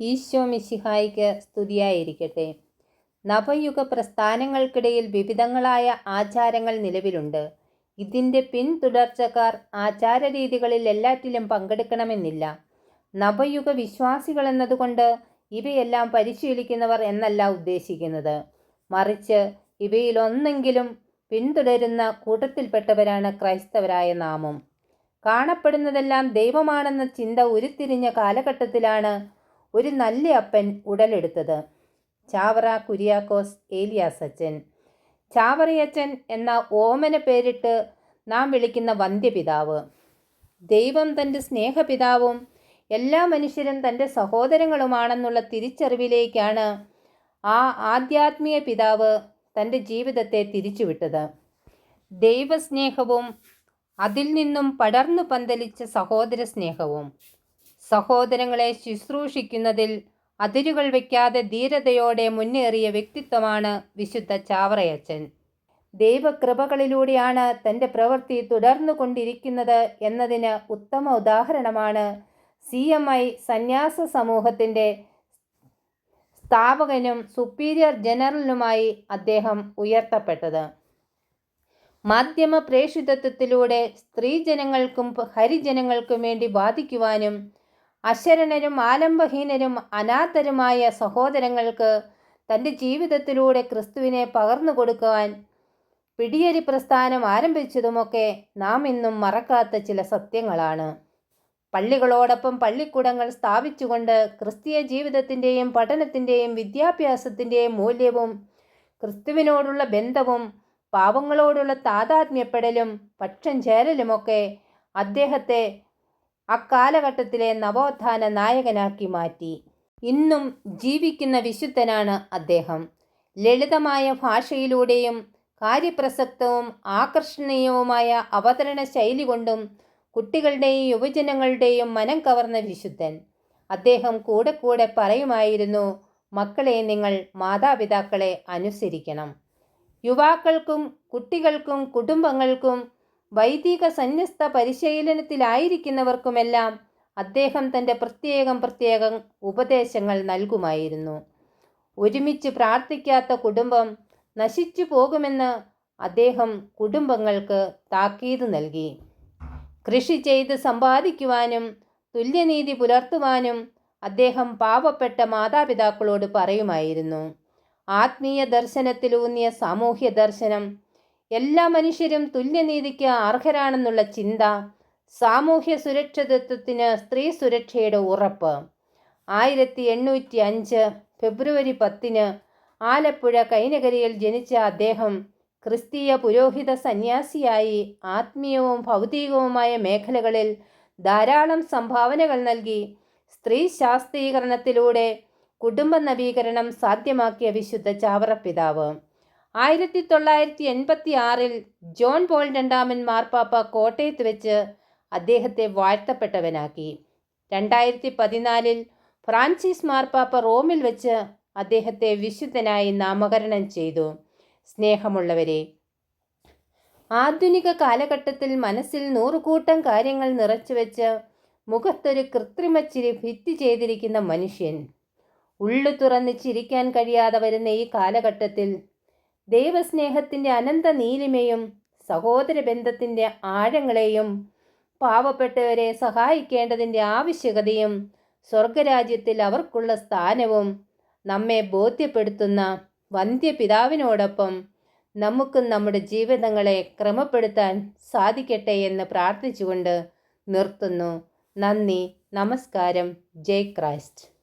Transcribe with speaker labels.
Speaker 1: ഈശോ മിശിഹായിക്ക് സ്തുതിയായിരിക്കട്ടെ. നവയുഗ പ്രസ്ഥാനങ്ങൾക്കിടയിൽ വിവിധങ്ങളായ ആചാരങ്ങൾ നിലവിലുണ്ട്. ഇതിന്റെ പിന്തുടർച്ചക്കാർ ആചാരരീതികളിൽ എല്ലാറ്റിലും പങ്കെടുക്കണമെന്നില്ല. നവയുഗ വിശ്വാസികൾ എന്നതുകൊണ്ട് ഇവയെല്ലാം പരിശീലിക്കുന്നവർ എന്നല്ല ഉദ്ദേശിക്കുന്നത്. മറിച്ച് ഇവയിലൊന്നെങ്കിലും പിന്തുടരുന്ന കൂട്ടത്തിൽപ്പെട്ടവരാണ് ക്രൈസ്തവരായ നാമം. കാണപ്പെടുന്നതെല്ലാം ദൈവമാണെന്ന ചിന്ത ഉരുത്തിരിഞ്ഞ കാലഘട്ടത്തിലാണ് ഒരു നല്ല അപ്പൻ ഉടലെടുത്തത് ചാവറ കുര്യാക്കോസ് ഏലിയാസച്ചൻ ചാവറയച്ചൻ എന്ന ഓമന പേരിട്ട് നാം വിളിക്കുന്ന വന്ധ്യപിതാവ്. ദൈവം തന്റെ സ്നേഹപിതാവും എല്ലാ മനുഷ്യരും തന്റെ സഹോദരങ്ങളുമാണെന്നുള്ള തിരിച്ചറിവിലേക്കാണ് ആ ആധ്യാത്മിക പിതാവ് തന്റെ ജീവിതത്തെ തിരിച്ചുവിട്ടത്. ദൈവസ്നേഹവും അതിൽ നിന്നും പടർന്നു പന്തലിച്ച സഹോദര സ്നേഹവും സഹോദരങ്ങളെ ശുശ്രൂഷിക്കുന്നതിൽ അതിരുകൾ വയ്ക്കാതെ ധീരതയോടെ മുന്നേറിയ വ്യക്തിത്വമാണ് വിശുദ്ധ ചാവറയച്ചൻ. ദൈവകൃപകളിലൂടെയാണ് തന്റെ പ്രവൃത്തി തുടർന്നു കൊണ്ടിരിക്കുന്നത് എന്നതിന് ഉത്തമ ഉദാഹരണമാണ് സി എം ഐ സന്യാസ സമൂഹത്തിന്റെ സ്ഥാപകനും സുപ്പീരിയർ ജനറലുമായി അദ്ദേഹം ഉയർത്തപ്പെട്ടത്. മാധ്യമ പ്രേഷിതത്വത്തിലൂടെ സ്ത്രീജനങ്ങൾക്കും ഹരിജനങ്ങൾക്കും വേണ്ടി വാദിക്കുവാനും അശരണരും ആലംബഹീനരും അനാഥരുമായ സഹോദരങ്ങൾക്ക് തന്റെ ജീവിതത്തിലൂടെ ക്രിസ്തുവിനെ പകർന്നു കൊടുക്കുവാൻ പിടിയരി പ്രസ്ഥാനം ആരംഭിച്ചതുമൊക്കെ നാം ഇന്നും മറക്കാത്ത ചില സത്യങ്ങളാണ്. പള്ളികളോടൊപ്പം പള്ളിക്കൂടങ്ങൾ സ്ഥാപിച്ചുകൊണ്ട് ക്രിസ്തീയ ജീവിതത്തിന്റെയും പഠനത്തിന്റെയും വിദ്യാഭ്യാസത്തിന്റെയും മൂല്യവും ക്രിസ്തുവിനോടുള്ള ബന്ധവും പാവങ്ങളോടുള്ള താതാത്മ്യപ്പെടലും പക്ഷം ചേരലുമൊക്കെ അദ്ദേഹത്തെ അക്കാലഘട്ടത്തിലെ നവോത്ഥാന നായകനാക്കി മാറ്റി. ഇന്നും ജീവിക്കുന്ന വിശുദ്ധനാണ് അദ്ദേഹം. ലളിതമായ ഭാഷയിലൂടെയും കാര്യപ്രസക്തവും ആകർഷണീയവുമായ അവതരണ ശൈലി കൊണ്ടും കുട്ടികളുടെയും യുവജനങ്ങളുടെയും മനം കവർന്ന വിശുദ്ധൻ. അദ്ദേഹം കൂടെ കൂടെ പറയുമായിരുന്നു മക്കളെ നിങ്ങൾ മാതാപിതാക്കളെ അനുസരിക്കണം. യുവാക്കൾക്കും കുട്ടികൾക്കും കുടുംബങ്ങൾക്കും വൈദിക സന്യസ്ത പരിശീലനത്തിലായിരിക്കുന്നവർക്കുമെല്ലാം അദ്ദേഹം തന്റെ പ്രത്യേകം പ്രത്യേകം ഉപദേശങ്ങൾ നൽകുമായിരുന്നു. ഒരുമിച്ച് പ്രാർത്ഥിക്കാത്ത കുടുംബം നശിച്ചു പോകുമെന്ന് അദ്ദേഹം കുടുംബങ്ങൾക്ക് താക്കീത് നൽകി. കൃഷി ചെയ്ത് സമ്പാദിക്കുവാനും തുല്യനീതി പുലർത്തുവാനും അദ്ദേഹം പാവപ്പെട്ട മാതാപിതാക്കളോട് പറയുമായിരുന്നു. ആത്മീയ ദർശനത്തിലൂന്നിയ സാമൂഹ്യ ദർശനം എല്ലാ മനുഷ്യരും തുല്യനീതിക്ക് അർഹരാണെന്നുള്ള ചിന്ത സാമൂഹ്യ സുരക്ഷിതത്വത്തിന് സ്ത്രീ സുരക്ഷയുടെ ഉറപ്പ്. ആയിരത്തി എണ്ണൂറ്റി അഞ്ച് ഫെബ്രുവരി പത്തിന് ആലപ്പുഴ കൈനകരിയിൽ ജനിച്ച അദ്ദേഹം ക്രിസ്തീയ പുരോഹിത സന്യാസിയായി ആത്മീയവും ഭൗതികവുമായ മേഖലകളിൽ ധാരാളം സംഭാവനകൾ നൽകി സ്ത്രീ ശാസ്ത്രീകരണത്തിലൂടെ കുടുംബ നവീകരണം സാധ്യമാക്കിയ വിശുദ്ധ ചാവറപ്പിതാവ് ആയിരത്തി തൊള്ളായിരത്തി എൺപത്തി ആറിൽ ജോൺ പോൾ രണ്ടാമൻ മാർപ്പാപ്പ കോട്ടയത്ത് വെച്ച് അദ്ദേഹത്തെ വാഴ്ത്തപ്പെട്ടവനാക്കി. രണ്ടായിരത്തി പതിനാലിൽ ഫ്രാൻസിസ് മാർപ്പാപ്പ റോമിൽ വെച്ച് അദ്ദേഹത്തെ വിശുദ്ധനായി നാമകരണം ചെയ്തു. സ്നേഹമുള്ളവരെ ആധുനിക കാലഘട്ടത്തിൽ മനസ്സിൽ നൂറുകൂട്ടം കാര്യങ്ങൾ നിറച്ചു വെച്ച് മുഖത്തൊരു കൃത്രിമച്ചിരി ഭിത്തി ചെയ്തിരിക്കുന്ന മനുഷ്യൻ. ഉള്ളു തുറന്ന് ചിരിക്കാൻ കഴിയാതെ വരുന്ന ഈ കാലഘട്ടത്തിൽ ദൈവസ്നേഹത്തിന്റെ അനന്ത നീലിമയും സഹോദര ബന്ധത്തിന്റെ ആഴങ്ങളെയും പാവപ്പെട്ടവരെ സഹായിക്കേണ്ടതിന്റെ ആവശ്യകതയും സ്വർഗരാജ്യത്തിൽ അവർക്കുള്ള സ്ഥാനവും നമ്മെ ബോധ്യപ്പെടുത്തുന്ന വന്ധ്യപിതാവിനോടൊപ്പം നമുക്കും നമ്മുടെ ജീവിതങ്ങളെ ക്രമപ്പെടുത്താൻ സാധിക്കട്ടെ എന്ന് പ്രാർത്ഥിച്ചുകൊണ്ട് നിർത്തുന്നു. നന്ദി നമസ്കാരം. ജയ് ക്രൈസ്റ്റ്.